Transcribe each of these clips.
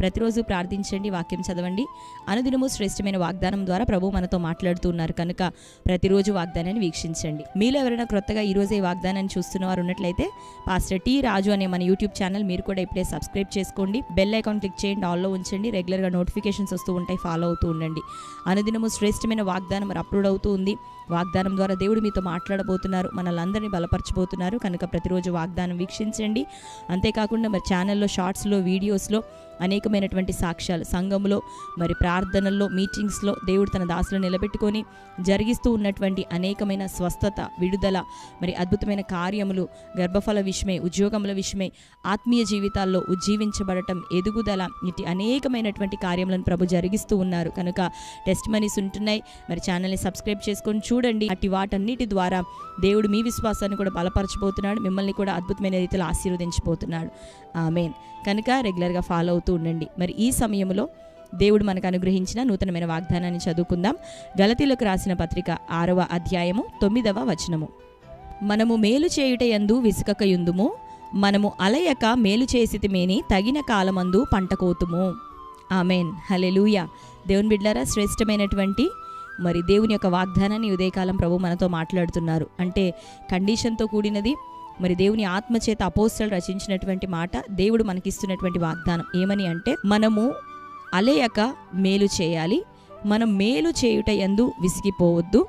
ప్రతిరోజు ప్రార్థించండి వాక్యం చదవండి. అనుదినము శ్రేష్టమైన వాగ్దానం ద్వారా ప్రభు మనతో మాట్లాడుతూ ఉన్నారు కనుక ప్రతిరోజు వాగ్దానాన్ని వీక్షించండి. మీలో ఎవరైనా క్రొత్తగా ఈ వాగ్దానాన్ని చూస్తున్న వారు ఉన్నట్లయితే పాస్టర్ టీ రాజు అనే మన యూట్యూబ్ ఛానల్ మీరు కూడా ఇప్పుడే సబ్స్క్రైబ్ చేసుకోండి. బెల్ ఐకాన్ క్లిక్ చేయండి ఆల్లో ఉంచండి. రెగ్యులర్గా నోటిఫికేషన్స్ వస్తూ ఉంటాయి ఫాలో అవుతూ ఉండండి. అనుదినము శ్రేష్టమైన వాగ్దానం అప్లోడ్ అవుతూ ఉంది. వాగ్దానం ద్వారా దేవుడు మీతో మాట్లాడబోతున్నారు. మనల్ని బలపరచబోతున్నారు. కనుక ప్రతిరోజు వాగ్దానం వీక్షించండి. అంతేకాకుండా మరి ఛానల్లో షార్ట్స్లో వీడియోస్లో అనేక అనేకమైనటువంటి సాక్ష్యాలు. సంఘంలో మరి ప్రార్థనల్లో మీటింగ్స్లో దేవుడు తన దాసులను నిలబెట్టుకొని జరిగిస్తూ ఉన్నటువంటి అనేకమైన స్వస్థత విడుదల మరి అద్భుతమైన కార్యములు గర్భఫల విషయమే ఉద్యోగముల విషయమే ఆత్మీయ జీవితాల్లో ఉజ్జీవించబడటం ఎదుగుదల ఇటు అనేకమైనటువంటి కార్యములను ప్రభు జరిగిస్తూ ఉన్నారు. కనుక టెస్ట్ మనీస్ ఉంటున్నాయి. మరి ఛానల్ని సబ్స్క్రైబ్ చేసుకొని చూడండి. అటు వాటన్నిటి ద్వారా దేవుడు మీ విశ్వాసాన్ని కూడా బలపరచబోతున్నాడు. మిమ్మల్ని కూడా అద్భుతమైన రీతిలో ఆశీర్వదించబోతున్నాడు. ఆమెన్. కనుక రెగ్యులర్గా ఫాలో అవుతూ ఉండండి. మరి ఈ సమయంలో దేవుడు మనకు అనుగ్రహించిన నూతనమైన వాగ్దానాన్ని చదువుకుందాం. గలతీలకు రాసిన పత్రిక ఆరవ అధ్యాయము తొమ్మిదవ వచనము. మనము మేలు చేయుట యందు విసుకకయుందుము. మనము అలయక మేలు చేసితిమేని తగిన కాలమందు పంట కోతుము. ఆమెన్. హలెలూయ దేవుని బిడ్లారా శ్రేష్టమైనటువంటి మరి దేవుని యొక్క వాగ్దానాన్ని ఉదయకాలం ప్రభు మనతో మాట్లాడుతున్నారు. అంటే కండిషన్తో కూడినది మరి దేవుని ఆత్మచేత అపోస్తలు రచించినటువంటి మాట దేవుడు మనకిస్తున్నటువంటి వాగ్దానం ఏమని అంటే మనము అలేయక మేలు చేయాలి మనం మేలు చేయుట ఎందు విసిగిపోవద్దు.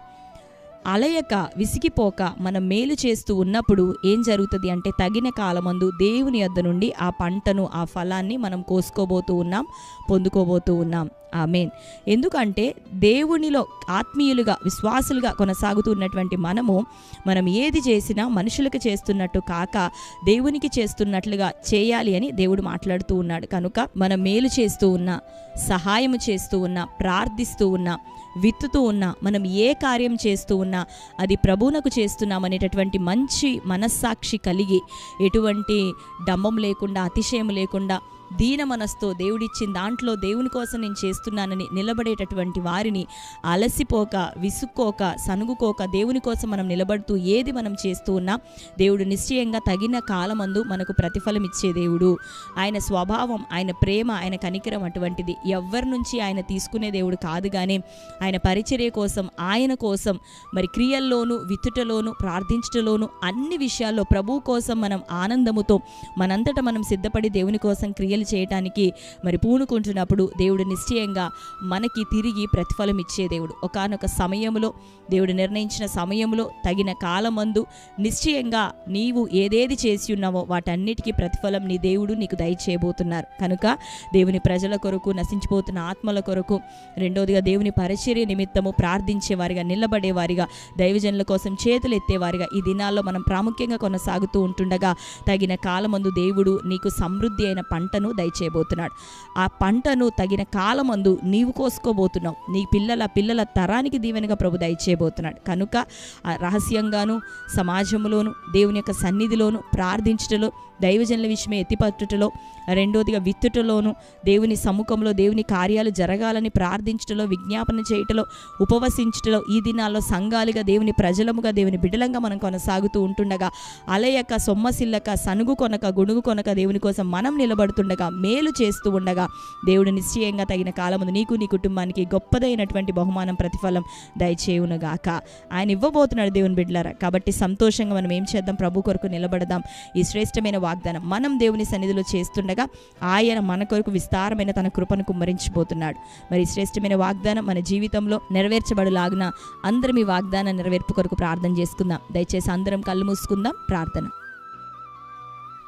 అలయక విసిగిపోక మనం మేలు చేస్తూ ఉన్నప్పుడు ఏం జరుగుతుంది అంటే తగిన కాలమందు దేవుని యొద్ద నుండి ఆ పంటను ఆ ఫలాన్ని మనం కోసుకోబోతూ ఉన్నాం పొందుకోబోతూ ఉన్నాం. ఆమెన్. ఎందుకంటే దేవునిలో ఆత్మీయులుగా విశ్వాసులుగా కొనసాగుతున్నటువంటి మనము మనం ఏది చేసినా మనుషులకు చేస్తున్నట్టు కాక దేవునికి చేస్తున్నట్లుగా చేయాలి అని దేవుడు మాట్లాడుతూ ఉన్నాడు. కనుక మనం మేలు చేస్తూ ఉన్నా సహాయము చేస్తూ ఉన్నా ప్రార్థిస్తూ ఉన్నా విత్తుతూ ఉన్నా మనం ఏ కార్యం చేస్తూ ఉన్నా అది ప్రభువునకు చేస్తున్నామనేటటువంటి మంచి మనస్సాక్షి కలిగి ఎటువంటి డంబం లేకుండా అతిశయం లేకుండా దీన మనస్తో దేవుడిచ్చిన దాంట్లో దేవుని కోసం నేను చేస్తున్నానని నిలబడేటటువంటి వారిని అలసిపోక విసుక్కోక సనుగుకోక దేవుని కోసం మనం నిలబడుతూ ఏది మనం చేస్తూ ఉన్నా దేవుడు నిశ్చయంగా తగిన కాలమందు మనకు ప్రతిఫలం ఇచ్చే దేవుడు. ఆయన స్వభావం ఆయన ప్రేమ ఆయన కనికరం అటువంటిది ఎవ్వరి నుంచి ఆయన తీసుకునే దేవుడు కాదు కానీ ఆయన పరిచర్య కోసం ఆయన కోసం మరి క్రియల్లోనూ విత్తుటలోను ప్రార్థించటలోను అన్ని విషయాల్లో ప్రభువు కోసం మనం ఆనందముతో మనంతట మనం సిద్ధపడి దేవుని కోసం క్రియలు చేయటానికి మరి పూనుకుంటున్నప్పుడు దేవుడు నిశ్చయంగా మనకి తిరిగి ప్రతిఫలం ఇచ్చే దేవుడు. ఒకానొక సమయంలో దేవుడు నిర్ణయించిన సమయంలో తగిన కాలమందు నిశ్చయంగా నీవు ఏదేది చేసి ఉన్నావో వాటన్నిటికీ ప్రతిఫలం నీ దేవుడు నీకు దయచేయబోతున్నారు. కనుక దేవుని ప్రజల కొరకు నశించిపోతున్న ఆత్మల కొరకు రెండోదిగా దేవుని పరిచర్య నిమిత్తము ప్రార్థించేవారిగా నిలబడేవారిగా దైవజనుల కోసం చేతులు ఎత్తేవారిగా ఈ దినాల్లో మనం ప్రాముఖ్యంగా కొనసాగుతూ ఉంటుండగా తగిన కాలమందు దేవుడు నీకు సమృద్ధి అయిన పంటను దయచేయబోతున్నాడు. ఆ పంటను తగిన కాలమందు నీవు కోసుకోబోతున్నావు. నీ పిల్లల పిల్లల తరానికి దీవెనగా ప్రభు దయచేయబోతున్నాడు. కనుక ఆ రహస్యంగాను సమాజంలోను దేవుని యొక్క సన్నిధిలోను ప్రార్థించటలో దైవజనుల విషయమే ఎత్తిపట్టుటలో రెండోదిగా విత్తుటలోను దేవుని సముఖంలో దేవుని కార్యాలు జరగాలని ప్రార్థించటలో విజ్ఞాపన చేయటలో ఉపవసించటలో ఈ దినాల్లో సంఘాలుగా దేవుని ప్రజలముగా దేవుని బిడలంగా మనం కొనసాగుతూ ఉంటుండగా అలయక సొమ్మసిల్లక సనుగు కొనక గుణుగు కొనక దేవుని కోసం మనం నిలబడుతుండగా మేలు చేస్తూ ఉండగా దేవుడు నిశ్చయంగా తగిన కాలముందు నీకు నీ కుటుంబానికి గొప్పదైనటువంటి బహుమానం ప్రతిఫలం దయచేయునుగాక. ఆయన ఇవ్వబోతున్నాడు దేవుని బిడ్డలారా. కాబట్టి సంతోషంగా మనం ఏం చేద్దాం? ప్రభు కొరకు నిలబడదాం. ఈ శ్రేష్టమైన వాగ్దానం మనం దేవుని సన్నిధిలో చేస్తుండగా ఆయన మన కొరకు విస్తారమైన తన కృపను కుమ్మరించిపోతున్నాడు. మరి శ్రేష్టమైన వాగ్దానం మన జీవితంలో నెరవేర్చబడులాగున అందరం ఈ వాగ్దానం నెరవేర్పు కొరకు ప్రార్థన చేసుకుందాం. దయచేసి అందరం కళ్ళు మూసుకుందాం ప్రార్థన.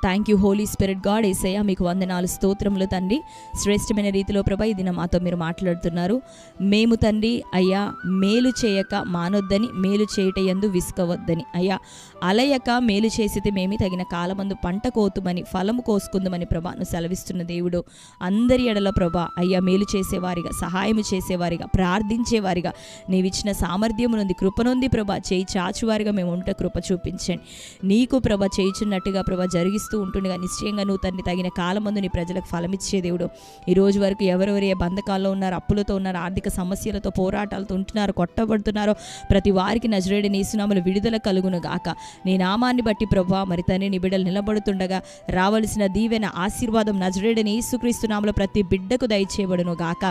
Thank you holy spirit God Yesayya మీకు వందనాలు స్తోత్రములు తండ్రి. శ్రేష్టమైన రీతిలో ప్రభా ఈ దినం మాతో మీరు మాట్లాడుతున్నారు. మేము తండ్రి అయ్యా మేలు చేయక మానొద్దని మేలు చేయట యందు విసుకవద్దని అయ్యా అలయక మేలు చేసితే మేమి తగిన కాలమందు పంట కోతుమని ఫలము కోసుకుందామని ప్రభాను సెలవిస్తున్న దేవుడు. అందరి ఎడల ప్రభా అయ్యా మేలు చేసేవారిగా సహాయము చేసేవారిగా ప్రార్థించేవారిగా నీవిచ్చిన సామర్థ్యము నుండి కృపనుంది ప్రభా చేయి చాచువారిగా మేము ఉంట కృప చూపించండి. నీకు ప్రభ చేయుచున్నట్టుగా ప్రభ జరిగిస్తూ చూస్తూ ఉంటుండగా నిశ్చయంగా నువ్వు తన్ని తగిన కాలమందు నీ ప్రజలకు ఫలమిచ్చే దేవుడు. ఈ రోజు వరకు ఎవరెవరు ఏ బంధకాల్లో ఉన్నారు అప్పులతో ఉన్నారు ఆర్థిక సమస్యలతో పోరాటాలతో ఉంటున్నారు కొట్టబడుతున్నారో ప్రతి వారికి నజరేడి నీసునామలు విడుదల కలుగును గాక నీ నామాన్ని బట్టి ప్రభా మరి తని నీ బిడ్డలు నిలబడుతుండగా రావలసిన దీవెన ఆశీర్వాదం నజరేడని యేసుక్రీస్తునామలో ప్రతి బిడ్డకు దయచేయబడును గాక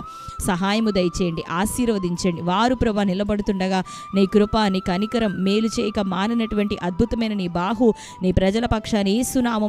సహాయము దయచేయండి ఆశీర్వదించండి. వారు ప్రభా నిలబడుతుండగా నీ కృప నీ కనికరం మేలు చేయక మాననటువంటి అద్భుతమైన నీ బాహు నీ ప్రజల పక్షాన్ని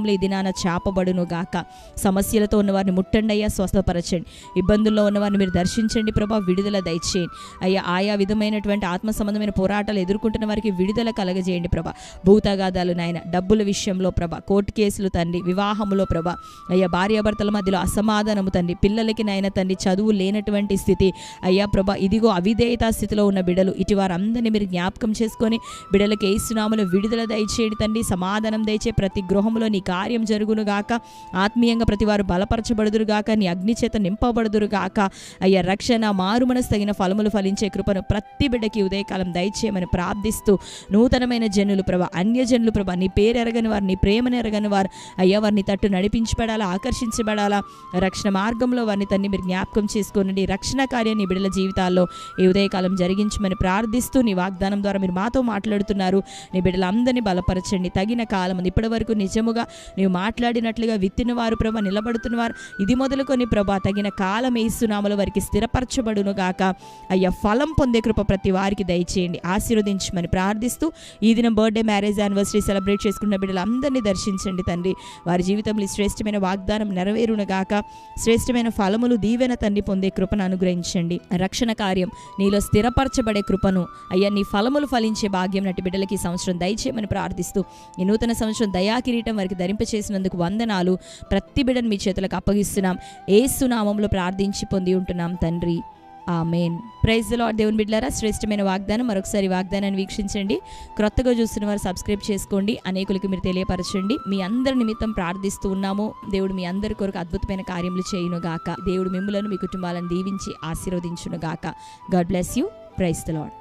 నామంలో ఈ దినాన చాపబడును గాక. సమస్యలతో ఉన్నవారిని ముట్టండి అయ్యా స్వస్థపరచండి. ఇబ్బందుల్లో ఉన్నవారిని మీరు దర్శించండి ప్రభా విడుదల దయచేయండి. అయ్యా ఆయా విధమైనటువంటి ఆత్మ సంబంధమైన పోరాటాలు ఎదుర్కొంటున్న వారికి విడుదల కలగజేయండి ప్రభా. భూతగాదాలు నాయన డబ్బుల విషయంలో ప్రభ కోర్టు కేసులు తండ్రి వివాహములో ప్రభ. అయ్యా భార్యాభర్తల మధ్యలో అసమాధానము తండ్రి పిల్లలకి నాయన తండ్రి చదువు లేనటువంటి స్థితి. అయ్యా ప్రభ ఇదిగో అవిధేయతా స్థితిలో ఉన్న బిడలు ఇటు వారందరినీ మీరు జ్ఞాపకం చేసుకొని బిడలకి ఏసునామలో విడుదల దయచేయండి తండ్రి. సమాధానం దయచే ప్రతి గృహంలో నీ కార్యం జరుగును గాక. ఆత్మీయంగా ప్రతి వారు బలపరచబడుదురు గాక. నీ అగ్ని చేత నింపబడుదురు గాక. అయ్యా రక్షణ మారుమనసు తగిన ఫలములు ఫలించే కృపను ప్రతి బిడ్డకి ఉదయకాలం దయచేయమని ప్రార్థిస్తూ నూతనమైన జనులు ప్రభ అన్యజనులు ప్రభ నీ పేరు ఎరగని వారు నీ ప్రేమను ఎరగని వారు అయ్యా వారిని తట్టు నడిపించబడాలా ఆకర్షించబడాలా రక్షణ మార్గంలో వారిని తన్ని మీరు జ్ఞాపకం చేసుకోనండి. రక్షణ కార్యాన్ని బిడ్డల జీవితాల్లో ఈ ఉదయకాలం జరిగించమని ప్రార్థిస్తూ నీ వాగ్దానం ద్వారా మీరు మాతో మాట్లాడుతున్నారు. నీ బిడ్డలందరినీ బలపరచండి. తగిన కాలం ఇప్పటి వరకు నిజముగా నీవు మాట్లాడినట్లుగా విత్తిన వారు ప్రభ నిలబడుతున్న వారు ఇది మొదలుకొని ప్రభా తగిన కాలం వేస్తున్నామలో వారికి స్థిరపరచబడును గాక. అయ్యా ఫలం పొందే కృప ప్రతి వారికి దయచేయండి. ఆశీర్వదించమని ప్రార్థిస్తూ ఈ దినం బర్త్డే మ్యారేజ్ యానివర్సరీ సెలబ్రేట్ చేసుకున్న బిడ్డలందరినీ దర్శించండి తండ్రి. వారి జీవితంలో శ్రేష్టమైన వాగ్దానం నెరవేరును గాక. శ్రేష్టమైన ఫలములు దీవెన తండ్రి పొందే కృపను అనుగ్రహించండి. రక్షణ కార్యం నీలో స్థిరపరచబడే కృపను. అయ్యా నీ ఫలములు ఫలించే భాగ్యం నటి బిడ్డలకి ఈ సంవత్సరం దయచేయమని ప్రార్థిస్తూ ఈ నూతన సంవత్సరం దయా కిరీటం వారికి ధరింపచేసినందుకు వందనాలు. ప్రతి బిడను మీ చేతులకు అప్పగిస్తున్నాం. ఏసునామంలో ప్రార్థించి పొంది ఉంటున్నాం తండ్రి. ఆమెన్. ప్రైజ్ లాడ్ దేవుని బిడ్డారా శ్రేష్టమైన వాగ్దానం. మరొకసారి వాగ్దానాన్ని వీక్షించండి. క్రొత్తగా చూస్తున్న వారు సబ్స్క్రైబ్ చేసుకోండి. అనేకులకి మీరు తెలియపరచండి. మీ అందరి నిమిత్తం ప్రార్థిస్తూ ఉన్నాము. దేవుడు మీ అందరి కొరకు అద్భుతమైన కార్యములు చేయును గాక దేవుడు మిమ్మలను మీ కుటుంబాలను దీవించి ఆశీర్వదించును గాక God bless you. Praise the lord